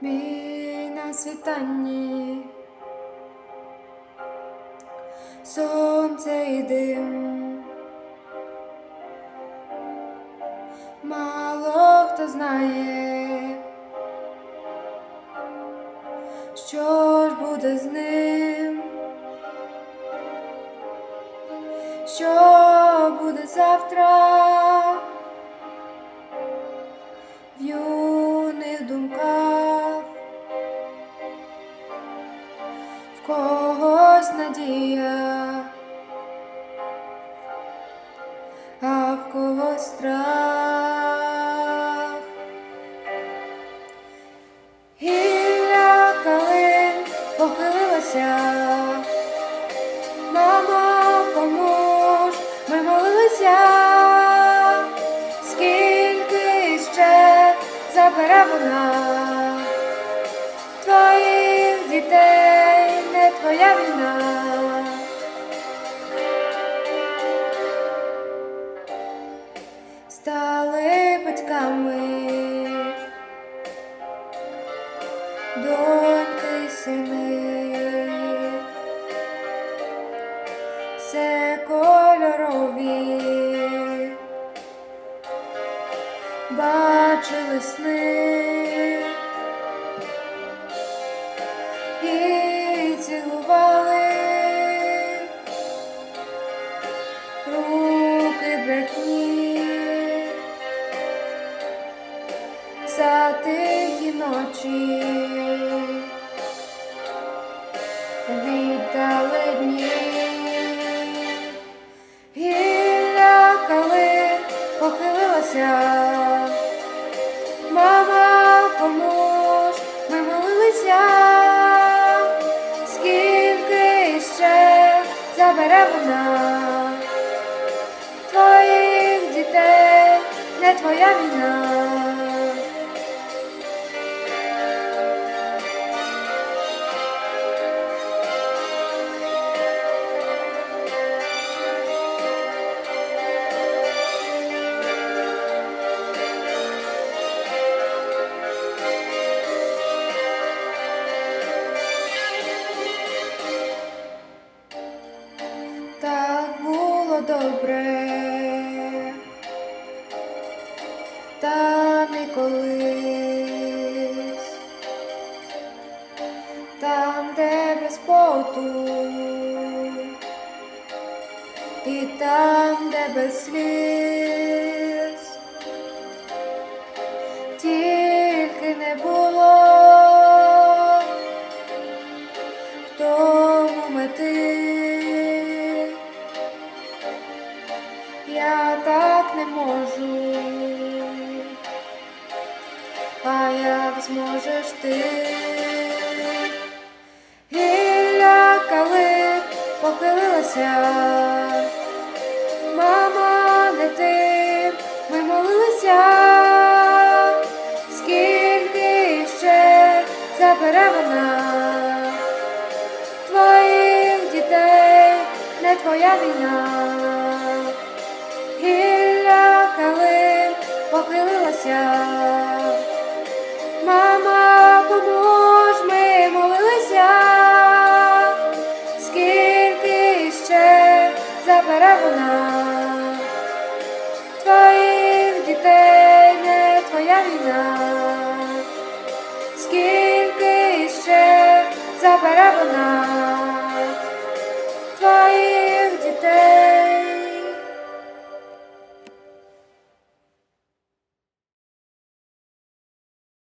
Бій на світанні, сонце і дим. Мало хто знає, що ж буде з ним, що буде завтра когось надія, а в когось страх. Гілля калин похилилася, мама, помож, ми молилися, скільки ще забере вона твоїх дітей, твоя війна. Стали батьками. Доньки й сини, все кольорові, бачили сни тихі ночі. Віддали дні, гілля калин похилилася, мама, помож, ми молилися, скільки ще забере вона? Твоїх дітей, не твоя війна. Не колись, там, де без поту, і там, де без сліз, тільки не було в тому мети. Я так не можу, як зможеш ти? Гілля калин похилилася, мама, не ти, ми молилися, скільки ще забере вона? Твоїх дітей, не твоя війна. Гілля калин похилилася. Війна, скільки ще забере вона